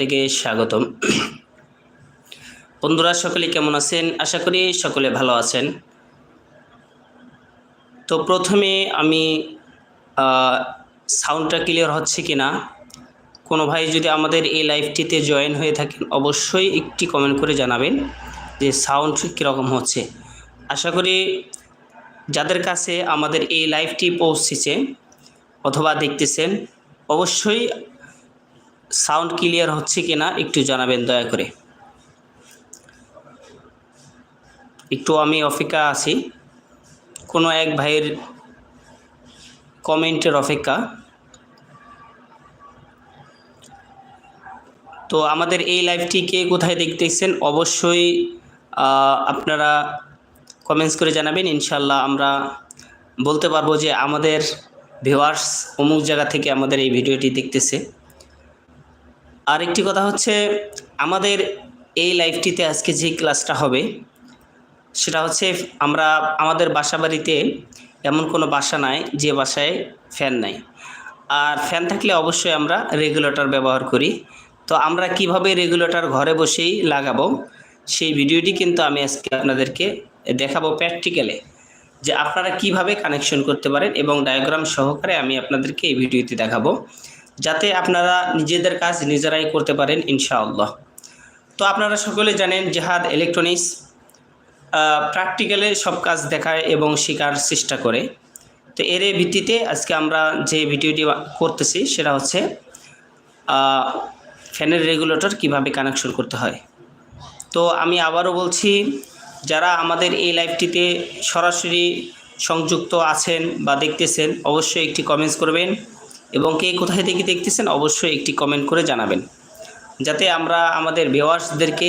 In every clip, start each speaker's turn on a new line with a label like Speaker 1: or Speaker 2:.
Speaker 1: থেকে স্বাগতম। বন্ধুরা সকলে কেমন আছেন? আশা করি সকলে ভালো আছেন। তো প্রথমে আমি সাউন্ডটা ক্লিয়ার হচ্ছে কি না কোনো ভাই যদি আমাদের এই লাইভটিতে জয়েন হয়ে থাকেন, অবশ্যই একটি কমেন্ট করে জানাবেন যে সাউন্ড কীরকম হচ্ছে। আশা করি যাদের কাছে আমাদের এই লাইভটি পৌঁছেছে অথবা দেখতেছেন, অবশ্যই সাউন্ড ক্লিয়ার হচ্ছে কিনা একটু জানাবেন দয়া করে। একটু আমি অপেক্ষা আছি। কোনো এক ভাইয়ের কমেন্টের অপেক্ষা। তো আমাদের এই লাইভটি কে কোথায় দেখতেছেন অবশ্যই আপনারা কমেন্টস করে জানাবেন। ইনশাল্লাহ আমরা বলতে পারব যে আমাদের ভিউয়ার্স অমুক জায়গা থেকে আমাদের এই ভিডিওটি দেখতেছে। আর একটি কথা হচ্ছে, আমাদের এই লাইভটিতে আজকে যে ক্লাসটা হবে, সেটা হচ্ছে আমরা আমাদের বাসা বাড়িতে এমন কোনো বাসা নাই যে বাসায় ফ্যান নাই। আর ফ্যান থাকলে অবশ্যই আমরা রেগুলেটর ব্যবহার করি। তো আমরা কীভাবে রেগুলেটর ঘরে বসেই লাগাবো, সেই ভিডিওটি কিন্তু আমি আজকে আপনাদেরকে দেখাবো প্র্যাকটিক্যালে, যে আপনারা কীভাবে কানেকশন করতে পারেন এবং ডায়াগ্রাম সহকারে আমি আপনাদেরকে এই ভিডিওটি দেখাবো। যাতে আপনারা নিজেদের কাজ নিজেরাই করতে পারেন, ইনশাআল্লাহ। তো আপনারা সকলে জানেন, জেহাদ ইলেকট্রনিক্স প্র্যাকটিক্যালে সব কাজ দেখায় এবং শেখার চেষ্টা করে। তো এর ভিত্তিতে আজকে আমরা যে ভিডিওটি করতেছি, সেটা হচ্ছে ফ্যানের রেগুলেটর কীভাবে কানেকশন করতে হয়। তো আমি আবারও বলছি, যারা আমাদের এই লাইভটিতে সরাসরি সংযুক্ত আছেন বা দেখতেছেন, অবশ্যই একটি কমেন্টস করবেন। এবং কে কোথায় থেকে দেখতেছেন অবশ্যই একটি কমেন্ট করে জানাবেন। যাতে আমরা আমাদের ভিওয়ার্সদেরকে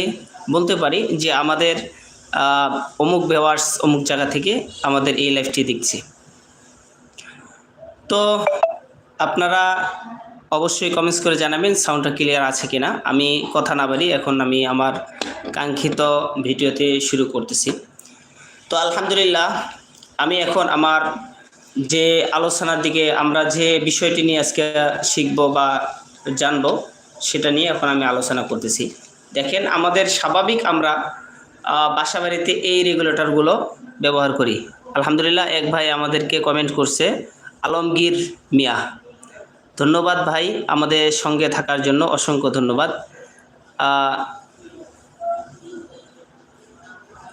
Speaker 1: বলতে পারি যে আমাদের অমুক ভিওয়ার্স অমুক জায়গা থেকে আমাদের এই লাইভটি দেখছে। তো আপনারা অবশ্যই কমেন্টস করে জানাবেন সাউন্ডটা ক্লিয়ার আছে কিনা। আমি কথা না বলি এখন আমি আমার কাঙ্ক্ষিত ভিডিওতে শুরু করতেছি। তো আলহামদুলিল্লাহ, আমি এখন আমার যে আলোচনার দিকে আমরা যে বিষয়টি নিয়ে আজকে শিখব বা জানব সেটা নিয়ে এখন আমি আলোচনা করতেছি। দেখেন আমাদের স্বাভাবিক আমরা আহ, বাসা বাড়িতে এই রেগুলেটরগুলো ব্যবহার করি। আলহামদুলিল্লাহ এক ভাই আমাদেরকে কমেন্ট করছে আলমগীর মিয়া। ধন্যবাদ ভাই আমাদের সঙ্গে থাকার জন্য অসংখ্য ধন্যবাদ।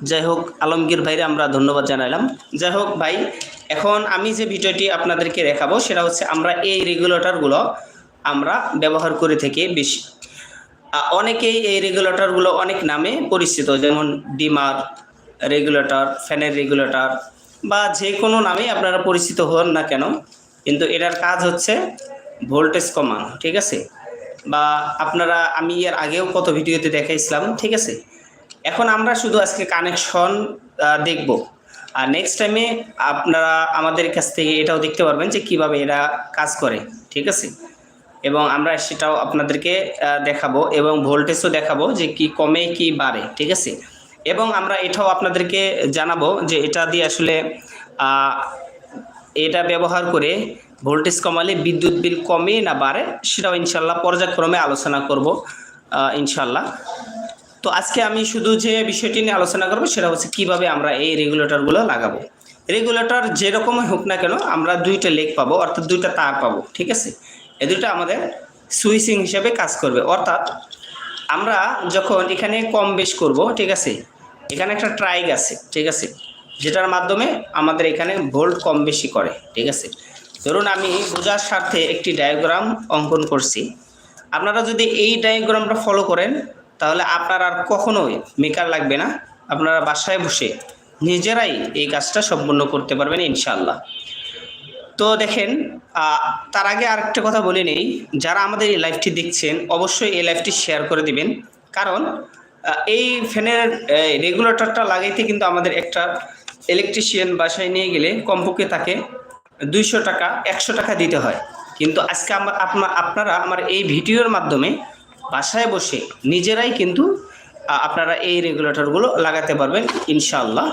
Speaker 1: যাই হোক আলমগীর ভাইরে আমরা ধন্যবাদ জানালাম যাই হোক ভাই এখন আমি যে ভিডিওটি আপনাদেরকে দেখাবো, সেটা হচ্ছে আমরা এই রেগুলেটরগুলো আমরা ব্যবহার করে থেকে বেশি। অনেকেই এই রেগুলেটরগুলো অনেক নামে পরিচিত, যেমন ডিমার রেগুলেটর, ফ্যানের রেগুলেটর, বা যে কোনো নামেই আপনারা পরিচিত হন না কেন, কিন্তু এটার কাজ হচ্ছে ভোল্টেজ কমানো, ঠিক আছে? বা আপনারা, আমি এর আগেও কত ভিডিওতে দেখাইছিলাম, ঠিক আছে? এখন আমরা শুধু আজকে কানেকশন দেখব। আর নেক্সট টাইমে আপনারা আমাদের কাছ থেকে এটাও দেখতে পারবেন যে কীভাবে এরা কাজ করে, ঠিক আছে? এবং আমরা সেটাও আপনাদেরকে দেখাবো এবং ভোল্টেজও দেখাবো যে কি কমে কি বাড়ে, ঠিক আছে? এবং আমরা এটাও আপনাদেরকে জানাব যে এটা দিয়ে আসলে এটা ব্যবহার করে ভোল্টেজ কমালে বিদ্যুৎ বিল কমে না বাড়ে, সেটাও ইনশাল্লাহ পর্যায়ক্রমে আলোচনা করব ইনশাল্লাহ। তো আজকে আমি শুধু যে বিষয়টি নিয়ে আলোচনা করব, সেটা হচ্ছে কীভাবে আমরা এই রেগুলেটরগুলো লাগাবো। রেগুলেটর যেরকমই হোক না কেন, আমরা দুইটা লেগ পাবো, অর্থাৎ দুইটা তার পাবো, ঠিক আছে? এ দুটো আমাদের সুইচিং হিসাবে কাজ করবে। অর্থাৎ আমরা যখন এখানে কম বেশ করব, ঠিক আছে? এখানে একটা ট্রাইগ আছে, ঠিক আছে? যেটার মাধ্যমে আমাদের এখানে ভোল্ট কম বেশি করে, ঠিক আছে? ধরুন আমি বোঝার স্বার্থে একটি ডায়াগ্রাম অঙ্কন করছি। আপনারা যদি এই ডায়াগ্রামটা ফলো করেন তাহলে আপনার আর কখনোই মেকার লাগবে না। আপনারা বাসায় বসে নিজেরাই এই কাজটা সম্পন্ন করতে পারবেন ইনশাল্লাহ তো দেখেন তার আগে আরেকটা কথা বলে নেই। যারা আমাদের এই লাইভটি দেখছেন, অবশ্যই এই লাইভটি শেয়ার করে দিবেন। কারণ এই ফ্যানের রেগুলেটরটা লাগাইতে কিন্তু আমাদের একটা ইলেকট্রিশিয়ান বাসায় নিয়ে গেলে কমপক্ষে তাকে দুইশো টাকা, একশো টাকা দিতে হয়। কিন্তু আজকে আমার আপনা- আপনারা আমার এই ভিডিওর মাধ্যমে বাসায় বসে নিজেরাই কিন্তু আপনারা এই রেগুলেটরগুলো লাগাতে পারবেন ইনশাল্লাহ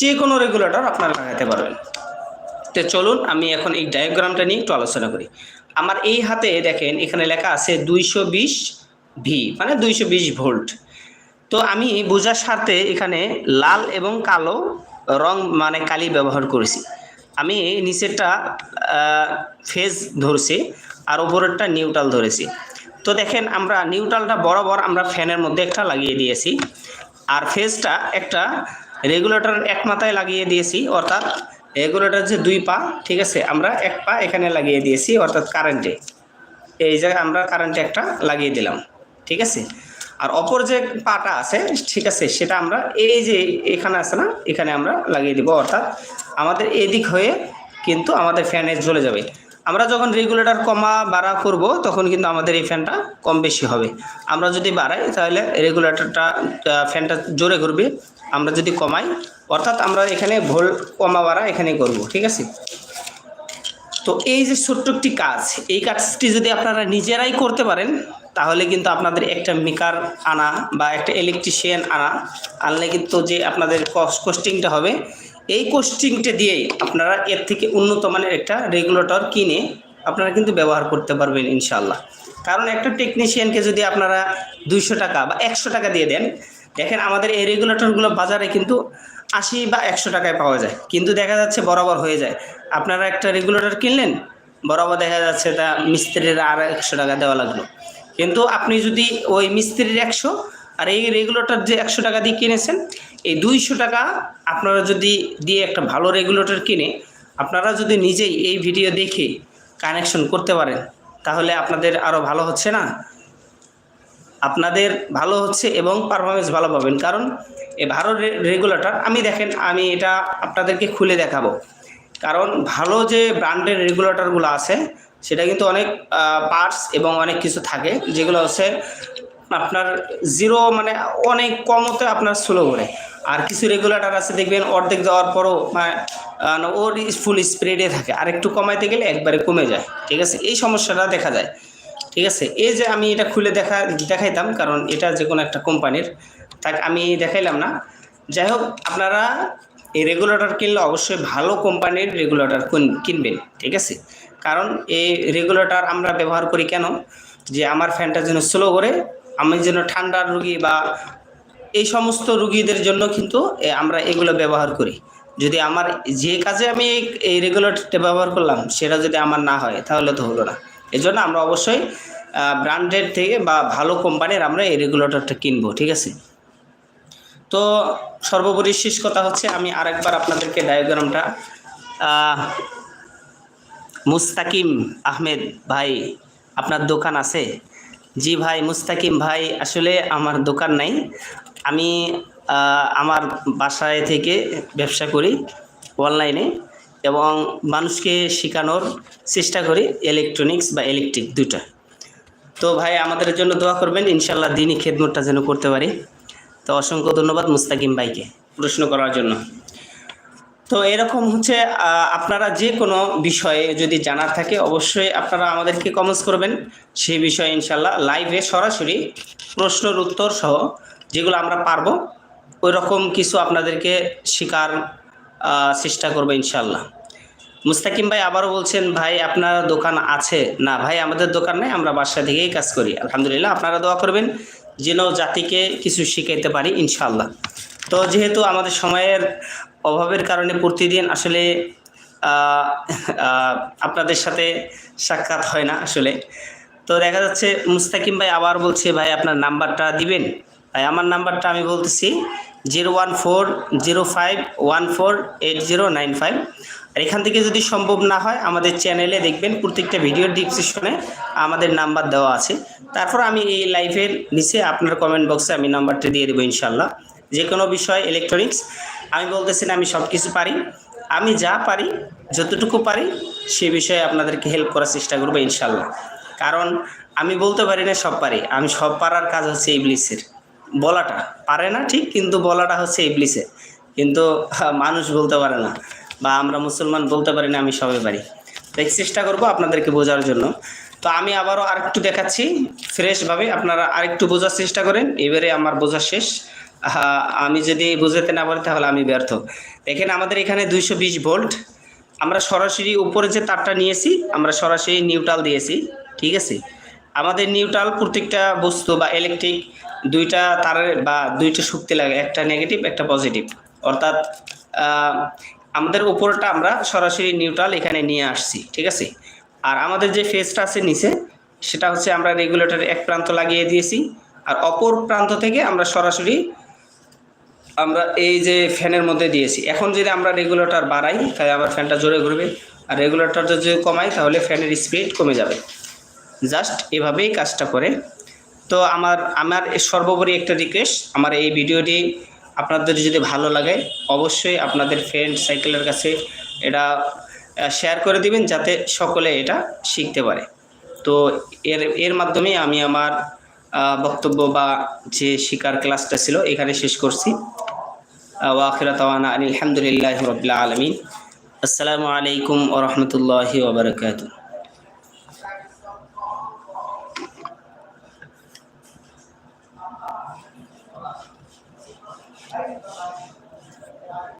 Speaker 1: যে কোনো রেগুলেটর আপনারা লাগাতে পারবেন। তো চলুন, আমি এখন এই ডায়াগ্রামটা নিয়ে একটু আলোচনা করি। আমার এই হাতে দেখেন, এখানে লেখা আছে দুইশো বিশ ভি মানে দুইশো বিশ ভোল্ট। তো আমি বোঝার স্বার্থে এখানে লাল এবং কালো রং মানে কালি ব্যবহার করেছি। আমি নিচেরটা ফেজ ধরছি, আর উপরেরটা নিউট্রাল ধরেছি। তো দেখেন আমরা নিউট্রালটা বরাবর আমরা ফ্যানের মধ্যে একটা লাগিয়ে দিয়েছি। আর ফেজটা একটা রেগুলেটর এক মাথায় লাগিয়ে দিয়েছি, অর্থাৎ রেগুলেটর যে দুই পা, ঠিক আছে, আমরা এক পা এখানে লাগিয়ে দিয়েছি, অর্থাৎ কারেন্টে। এই জায়গায় আমরা কারেন্টে একটা লাগিয়ে দিলাম, ঠিক আছে? আর অপর যে পাটা আছে, ঠিক আছে, সেটা আমরা এই যে এখানে আছে না, এখানে আমরা লাগিয়ে দিব, অর্থাৎ আমাদের এদিক হয়ে কিন্তু আমাদের ফ্যানে জ্বলে যাবে। আমরা যখন রেগুলেটর কমা বাড়া করব, তখন কিন্তু আমাদের এই ফ্যানটা কম বেশি হবে। আমরা যদি বাড়াই, তাহলে রেগুলেটরটা ফ্যানটা জোরে ঘুরবে। আমরা যদি কমাই, অর্থাৎ আমরা এখানে ভোল কমা বাড়া এখানে করব, ঠিক আছে? তো এই যে ছোট্ট একটি কাজ, এই কাজটি যদি আপনারা নিজেরাই করতে পারেন, তাহলে কিন্তু আপনাদের একটা মেকার আনা বা একটা ইলেকট্রিশিয়ান আনা, আনলে কিন্তু যে আপনাদের কস্টিংটা হবে এই কোস্টিংটা দিয়েই আপনারা এর থেকে উন্নত মানের একটা রেগুলেটর কিনে আপনারা কিন্তু ব্যবহার করতে পারবেন ইনশাল্লাহ কারণ একটা টেকনিশিয়ানকে যদি আপনারা দুইশো টাকা বা একশো টাকা দিয়ে দেন, দেখেন আমাদের এই রেগুলেটরগুলো বাজারে কিন্তু আশি বা একশো টাকায় পাওয়া যায়। কিন্তু দেখা যাচ্ছে বরাবর হয়ে যায়। আপনারা একটা রেগুলেটর কিনলেন, বরাবর দেখা যাচ্ছে তা মিস্ত্রির আর একশো টাকা দেওয়া লাগল। কিন্তু আপনি যদি ওই মিস্ত্রির একশো আর এই রেগুলেটর যে একশো টাকা দিয়ে কিনেছেন এই দুইশো টাকা আপনারা যদি দিয়ে একটা ভালো রেগুলেটর কিনে, আপনারা যদি নিজেই এই ভিডিও দেখে কানেকশন করতে পারেন, তাহলে আপনাদের আরও ভালো হচ্ছে না? আপনাদের ভালো হচ্ছে এবং পারফরমেন্স ভালো পাবেন। কারণ এই ভালো রেগুলেটর আমি দেখেন, আমি এটা আপনাদেরকে খুলে দেখাবো। কারণ ভালো যে ব্র্যান্ডের রেগুলেটরগুলো আছে, সেটা কিন্তু অনেক পার্টস এবং অনেক কিছু থাকে, যেগুলো হচ্ছে আপনার জিরো মানে অনেক কমতে আপনার স্লো করে। আর কিছু রেগুলেটর আছে, দেখবেন অর্ধেক যাওয়ার পরও ওর ফুল স্প্রেডে থাকে। আর একটু কমাইতে গেলে একবারে কমে যায়। ঠিক আছে? এই সমস্যাটা দেখা যায়। ঠিক আছে? এই যে আমি এটা খুলে দেখা, দেখাইতাম, কারণ এটা যে কোনো একটা কোম্পানির তাক, আমি দেখাইলাম না। যাই হোক, আপনারা এই রেগুলেটর কিনলে অবশ্যই ভালো কোম্পানির রেগুলেটর কিনবেন। ঠিক আছে? কারণ এই রেগুলেটর আমরা ব্যবহার করি কেন? যে আমার ফ্যানটা যেন স্লো করে, আমি যেন ঠান্ডার রুগী বা এই সমস্ত রুগীদের জন্য কিন্তু আমরা এগুলো ব্যবহার করি। যদি আমার যে কাজে আমি এই- রেগুলেটরটা ব্যবহার করলাম, সেটা যদি আমার না হয়, তাহলে তো হলো না। এই জন্য আমরা অবশ্যই ব্র্যান্ডেড থেকে বা ভালো কোম্পানির আমরা এই রেগুলেটরটা কিনবো, ঠিক আছে? তো সর্বোপরি শেষ কথা হচ্ছে, আমি আরেকবার আপনাদেরকে ডায়াগ্রামটা মুস্তাকিম আহমেদ ভাই, আপনার দোকান আছে? জি ভাই, মুস্তাকিম ভাই, আসলে আমার দোকান নাই। আমি আমার বাসায় থেকে ব্যবসা করি অনলাইনে এবং মানুষকে শেখানোর চেষ্টা করি ইলেকট্রনিক্স বা ইলেকট্রিক দুটা তো ভাই, আমাদের জন্য দোয়া করবেন ইনশাল্লাহ দিনই খেদমতটা যেন করতে পারি। তো অসংখ্য ধন্যবাদ মুস্তাকিম ভাইকে প্রশ্ন করার জন্য। তো এরকম হচ্ছে আপনারা যে কোনো বিষয়ে যদি জানার থাকে, অবশ্যই আপনারা আমাদেরকে কমেন্টস করবেন। সেই বিষয়ে ইনশাল্লাহ লাইভে সরাসরি প্রশ্নের উত্তর সহ যেগুলো আমরা পারব ওই রকম কিছু আপনাদেরকে শেখার চেষ্টা করব ইনশাল্লাহ মুস্তাকিম ভাই আবারও বলছেন, ভাই, আপনার দোকান আছে? না ভাই, আমাদের দোকান নেই, আমরা বাসা থেকেই কাজ করি। আলহামদুলিল্লাহ, আপনারা দোয়া করবেন যেন জাতিকে কিছু শিখাইতে পারি ইনশাল্লাহ তো যেহেতু আমাদের সময়ের অভাবের কারণে প্রতিদিন আসলে আপনাদের সাথে সাক্ষাৎ হয় না আসলে, তো দেখা যাচ্ছে মুস্তাকিম ভাই আবার বলছে, ভাই, আপনার নাম্বারটা দিবেন? আমার নাম্বারটা আমি বলতেছি zero one four, zero five, one four, eight zero nine five. আর এখান থেকে যদি সম্ভব না হয়, আমাদের চ্যানেলে দেখবেন, প্রত্যেকটা ভিডিওর ডিসক্রিপশনে আমাদের নাম্বার দেওয়া আছে। তারপর আমি এই লাইভের নিচে আপনার কমেন্ট বক্সে আমি নাম্বারটা দিয়ে দেবো ইনশাল্লাহ যে কোনো বিষয় ইলেকট্রনিক্স আমি বলতেছি না আমি সব কিছু পারি। আমি যা পারি, যতটুকু পারি, সে বিষয়ে আপনাদেরকে হেল্প করার চেষ্টা করব ইনশাল্লাহ কারণ আমি বলতে পারি না সব পারি, আমি সব পারার কাজ হচ্ছে ইবলিসের। বলাটা পারে না ঠিক, কিন্তু বলাটা হচ্ছে ইবলিসের কিন্তু মানুষ বলতে পারে না বা আমরা মুসলমান বলতে পারি না, আমি সবাই পারি। তাই চেষ্টা করব আপনাদেরকে বোঝার জন্য। তো আমি আবারও আরেকটু দেখাচ্ছি, ফ্রেশভাবে আপনারা আরেকটু বোঝার চেষ্টা করেন। এবারে আমার বোঝা শেষ। আমি যদি বুঝাতে না পারি তাহলে আমি ব্যর্থ। দেখেন আমাদের এখানে দুইশো বিশ ভোল্ট। আমরা সরাসরি উপরে যে তারটা নিয়েছি, আমরা সরাসরি নিউট্রাল দিয়েছি, ঠিক আছে? আমাদের নিউট্রাল প্রত্যেকটা বস্তু বা ইলেকট্রিক দুইটা তারের বা দুইটা শক্তি লাগে, একটা নেগেটিভ একটা পজিটিভ অর্থাৎ আমাদের উপরটা আমরা সরাসরি নিউট্রাল এখানে নিয়ে আসছি, ঠিক আছে? আর আমাদের যে ফেসটা আছে নিচে, সেটা হচ্ছে আমরা রেগুলেটর এক প্রান্ত লাগিয়ে দিয়েছি, আর অপর প্রান্ত থেকে আমরা সরাসরি আমরা এই যে ফ্যানের মধ্যে দিয়েছি। এখন যদি আমরা রেগুলেটর বাড়াই, তাহলে আমার ফ্যানটা জোরে ঘুরবে। আর রেগুলেটরটা যদি কমাই, তাহলে ফ্যানের স্পিড কমে যাবে। জাস্ট এভাবেই কাজটা করে তো আমার আমার সর্বোপরি একটা রিকোয়েস্ট আমার এই ভিডিওটি আপনাদের যদি ভালো লাগে, অবশ্যই আপনাদের ফ্রেন্ড সাইকেলের কাছে এটা শেয়ার করে দিবেন যাতে সকলে এটা শিখতে পারে। তো এর এর মাধ্যমে আমি আমার বক্তব্য বা যে শিকার ক্লাসটা ছিল, এখানে শেষ করছি। ওয়াখিরা তাওয়ানা আলহামদুলিল্লাহ রবিল্লা আলমিন। আসসালামু আলাইকুম ওরহমতুল্লাহি ওবরাকাতুহ